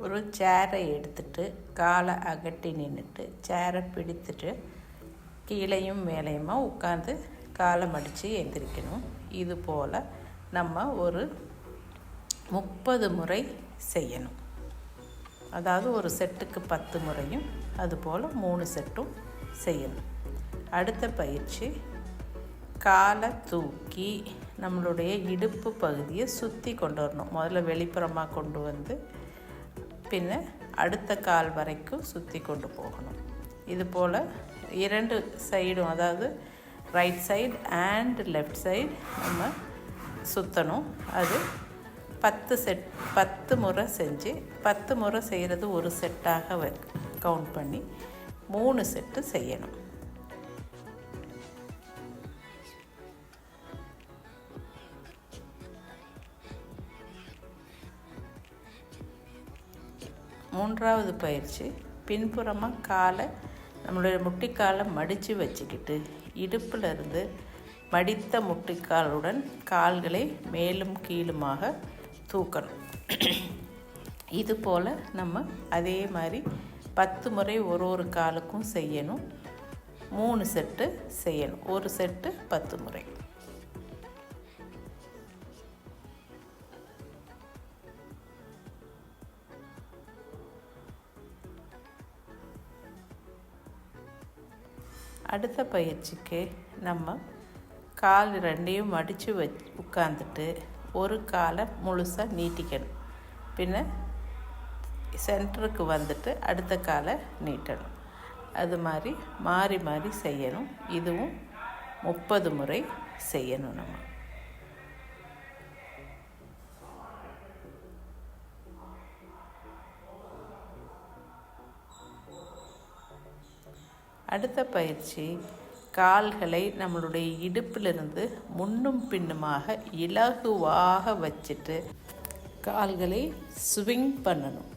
ஒரு சேரை எடுத்துட்டு காலை அகட்டி நின்றுட்டு சேரை பிடித்துட்டு கீழையும் மேலேயுமா உட்காந்து காலை மடித்து எந்திரிக்கணும். இது போல் நம்ம ஒரு முப்பது முறை செய்யணும். அதாவது ஒரு செட்டுக்கு பத்து முறையும் அதுபோல் மூணு செட்டும் செய்யணும். அடுத்த பயிற்சி காலை தூக்கி நம்மளுடைய இடுப்பு பகுதியை சுற்றி கொண்டு வரணும். முதல்ல வெளிப்புறமாக கொண்டு வந்து பின்ன அடுத்த கால் வரைக்கும் சுற்றி கொண்டு போகணும். இது போல் இரண்டு சைடும் அதாவது right side and left side நம்ம சுற்றணும் அது பத்து செட் பத்து முறை செஞ்சு பத்து முறை செய்கிறது ஒரு செட்டாக வ கவுண்ட் பண்ணி மூணு செட்டு செய்யணும். மூன்றாவது பயிற்சி பின்புறமாக காலை நம்மளுடைய முட்டிக்காலை மடித்து வச்சுக்கிட்டு இடுப்பில் இருந்து மடித்த முட்டிக்காலுடன் கால்களை மேலும் கீழுமாக தூக்கணும். இது போல் நம்ம அதே மாதிரி பத்து முறை ஒரு ஒரு காலுக்கும் செய்யணும். மூணு செட்டு செய்யணும். ஒரு செட்டு பத்து முறை. அடுத்த பயிற்சிக்கு நம்ம கால் ரெண்டையும் மடித்து வச் உட்காந்துட்டு ஒரு காலை முழுசாக நீட்டிக்கணும். பின்ன சென்டருக்கு வந்துட்டு அடுத்த காலை நீட்டணும். அது மாதிரி மாறி மாறி செய்யணும். இதுவும் முப்பது முறை செய்யணும் நம்ம. அடுத்த பயிற்சி கால்களை நம்மளுடைய இடுப்பிலிருந்து முன்னும் பின்னுமாக இலகுவாக வச்சுட்டு கால்களை ஸ்விங் பண்ணணும்.